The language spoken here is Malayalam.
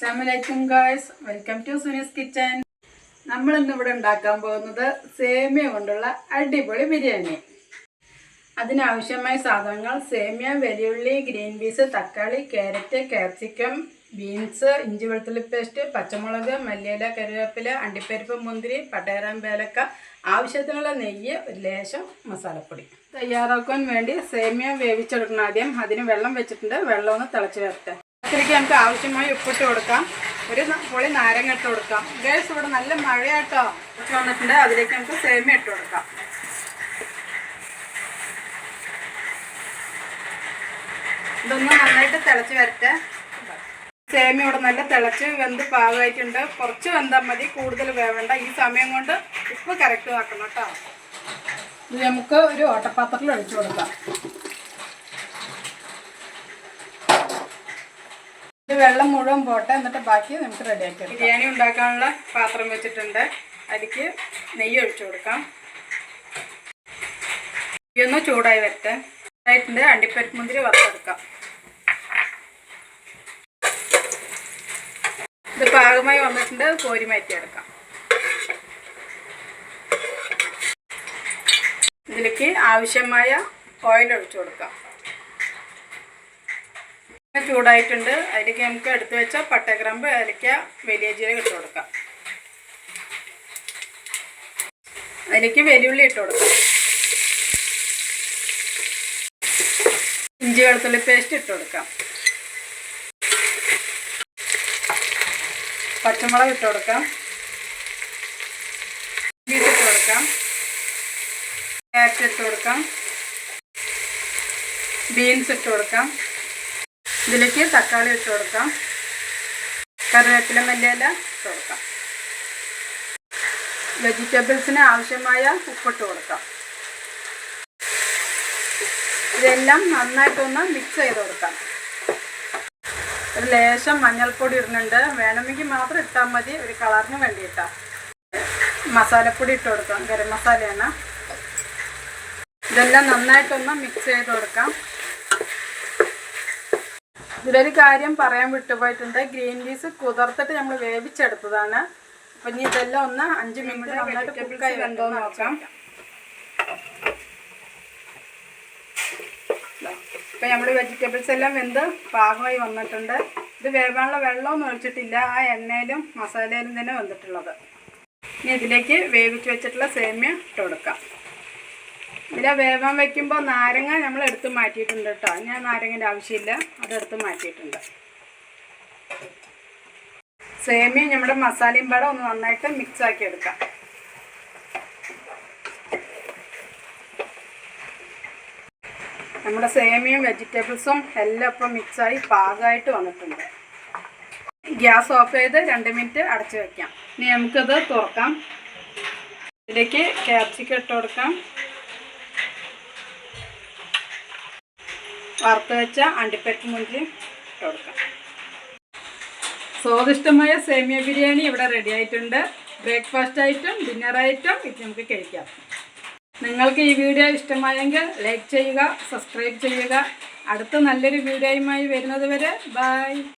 അസ്സാമലൈക്കും guys welcome to Suni's kitchen നമ്മൾ ഇന്ന് ഇവിടെ ഉണ്ടാക്കാൻ പോകുന്നത് സേമിയ കൊണ്ടുള്ള അടിപൊളി ബിരിയാണി. അതിനാവശ്യമായ സാധനങ്ങൾ സേമിയ വെല്ലുള്ളി ഗ്രീൻ പീസ് തക്കാളി ക്യാരറ്റ് ക്യാപ്സിക്കം ബീൻസ് ഇഞ്ചി വെളുത്തുള്ളി പേസ്റ്റ് പച്ചമുളക് മല്ലിയില കറിവേപ്പില അണ്ടിപ്പരിപ്പ് മുന്തിരി പട്ടയറാം പേലക്ക ആവശ്യത്തിനുള്ള നെയ്യ് ഒരു ലേശം മസാലപ്പൊടി. തയ്യാറാക്കാൻ വേണ്ടി സേമിയ വേവിച്ചെടുക്കണം ആദ്യം. അതിന് വെള്ളം വെച്ചിട്ടുണ്ട്. വെള്ളം ഒന്ന് തിളച്ച് വരട്ടെ. ഇതിലേക്ക് നമുക്ക് ആവശ്യമായി ഉപ്പിട്ട് കൊടുക്കാം. ഒരു പൊളി നാരങ്ങ ഇട്ട് കൊടുക്കാം. ഗ്യാസ് ഇവിടെ നല്ല മഴയാട്ടോ. ഇട്ട് വന്നിട്ടുണ്ട്. അതിലേക്ക് നമുക്ക് സേമിയ ഇട്ട് കൊടുക്കാം. ഇതൊന്ന് നന്നായിട്ട് തിളച്ച് വരട്ടെ. സേമിയ ഇവിടെ നല്ല തിളച്ച് വെന്ത് പാകമായിട്ടുണ്ട്. കുറച്ച് വെന്താൽ മതി. കൂടുതൽ വേവണ്ട. ഈ സമയം കൊണ്ട് ഉപ്പ് കറക്റ്റ് ആക്കണം കേട്ടോ. ഇത് നമുക്ക് ഒരു ഓട്ടപ്പാത്രത്തിൽ ഒഴിച്ചു കൊടുക്കാം. വെള്ളം മുഴുവൻ പോട്ടെ എന്നിട്ട് ബാക്കി നമുക്ക് റെഡിയാക്കി ബിരിയാണി ഉണ്ടാക്കാനുള്ള പാത്രം വെച്ചിട്ടുണ്ട്. അതിലേക്ക് നെയ്യ് ഒഴിച്ചു കൊടുക്കാം. ഒന്ന് ചൂടായി വരട്ടെ. ചൂടായിട്ടുണ്ട് അണ്ടിപ്പരിപ്പ് മുന്തിരി വറുത്തെടുക്കാം. ഇത് പാകമായി വന്നിട്ടുണ്ട് കോരി മാറ്റിയെടുക്കാം. ഇതിലേക്ക് ആവശ്യമായ ഓയിൽ ഒഴിച്ചു കൊടുക്കാം. ചൂടായിട്ടുണ്ട്. അതിലേക്ക് നമുക്ക് എടുത്തു വെച്ച പട്ടക്രമ്പ് ഏലക്ക വലിയ ജീരകം ഇട്ട് കൊടുക്കാം. അതിലേക്ക് വെല്ലുള്ളി ഇട്ട് കൊടുക്കാം. ഇഞ്ചി വെളുത്തുള്ളി പേസ്റ്റ് ഇട്ട് കൊടുക്കാം. പച്ചമുളക് ഇട്ട് കൊടുക്കാം. ബീറ്റ് ഇട്ട് കൊടുക്കാം. ക്യാരറ്റ് ഇട്ട് കൊടുക്കാം. ബീൻസ് ഇട്ട് കൊടുക്കാം. ഇതിലേക്ക് തക്കാളി വെച്ച് കൊടുക്കാം. കറിവേപ്പില മല്ലിയില ഇട്ട് കൊടുക്കാം. വെജിറ്റബിൾസിന് ആവശ്യമായ ഉപ്പിട്ട് കൊടുക്കാം. ഇതെല്ലാം നന്നായിട്ടൊന്ന് മിക്സ് ചെയ്ത് കൊടുക്കാം. ഒരു ലേശം മഞ്ഞൾപ്പൊടി ഇടുന്നുണ്ട്. വേണമെങ്കിൽ മാത്രം ഇട്ടാൽ മതി. ഒരു കളറിന് വേണ്ടിയിട്ടാ. മസാലപ്പൊടി ഇട്ട് കൊടുക്കാം. ഗരം മസാലയാണ്. ഇതെല്ലാം നന്നായിട്ടൊന്ന് മിക്സ് ചെയ്ത് കൊടുക്കാം. ഇതിലൊരു കാര്യം പറയാൻ വിട്ടുപോയിട്ടുണ്ട്. ഗ്രീൻ പീസ് കുതിർത്തിട്ട് നമ്മൾ വേവിച്ചെടുത്തതാണ്. അപ്പം ഇനി ഇതെല്ലാം ഒന്ന് അഞ്ച് മിനിറ്റ് നന്നായിട്ട് കുക്കായി വെന്തോ നോക്കാം. ഇപ്പം നമ്മൾ വെജിറ്റബിൾസ് എല്ലാം വെന്ത് പാകമായി വന്നിട്ടുണ്ട്. ഇത് വേവാനുള്ള വെള്ളമൊന്നും ഒഴിച്ചിട്ടില്ല. ആ എണ്ണയിലും മസാലയിലും തന്നെ വന്നിട്ടുള്ളത്. ഇനി ഇതിലേക്ക് വേവിച്ച് വെച്ചിട്ടുള്ള സേമിയ ഇട്ട് കൊടുക്കാം. ഇതിലെ വേവാൻ വെക്കുമ്പോൾ നാരങ്ങ നമ്മൾ എടുത്ത് മാറ്റിയിട്ടുണ്ട് കേട്ടോ. ഞാൻ നാരങ്ങന്റെ ആവശ്യമില്ല. അതെടുത്ത് മാറ്റിയിട്ടുണ്ട്. സേമിയ നമ്മുടെ മസാലയും പാടെ ഒന്ന് നന്നായിട്ട് മിക്സ് ആക്കി എടുക്കാം. നമ്മുടെ സേമിയും വെജിറ്റബിൾസും എല്ലാം ഇപ്പം മിക്സായി പാകമായിട്ട് വന്നിട്ടുണ്ട്. ഗ്യാസ് ഓഫ് ചെയ്ത് രണ്ട് മിനിറ്റ് അടച്ചു വയ്ക്കാം ഇനി നമുക്കത് തുറക്കാം. ഇതിലേക്ക് ക്യാപ്സിക്കം ഇട്ട് കൊടുക്കാം. വറുത്ത് വെച്ച അണ്ടിപ്പരിപ്പ് മുന്തിരി ഇട്ട് കൊടുക്കാം. സ്വാദിഷ്ടമായ സേമിയ ബിരിയാണി ഇവിടെ റെഡി ആയിട്ടുണ്ട്. ബ്രേക്ക്ഫാസ്റ്റ് ആയിട്ടും ആയിട്ടും ഇത് നമുക്ക് കഴിക്കാം. നിങ്ങൾക്ക് ഈ വീഡിയോ ഇഷ്ടമായെങ്കിൽ ലൈക്ക് ചെയ്യുക സബ്സ്ക്രൈബ് ചെയ്യുക. അടുത്ത നല്ലൊരു വീഡിയോയുമായി വരുന്നത് വരെ ബൈ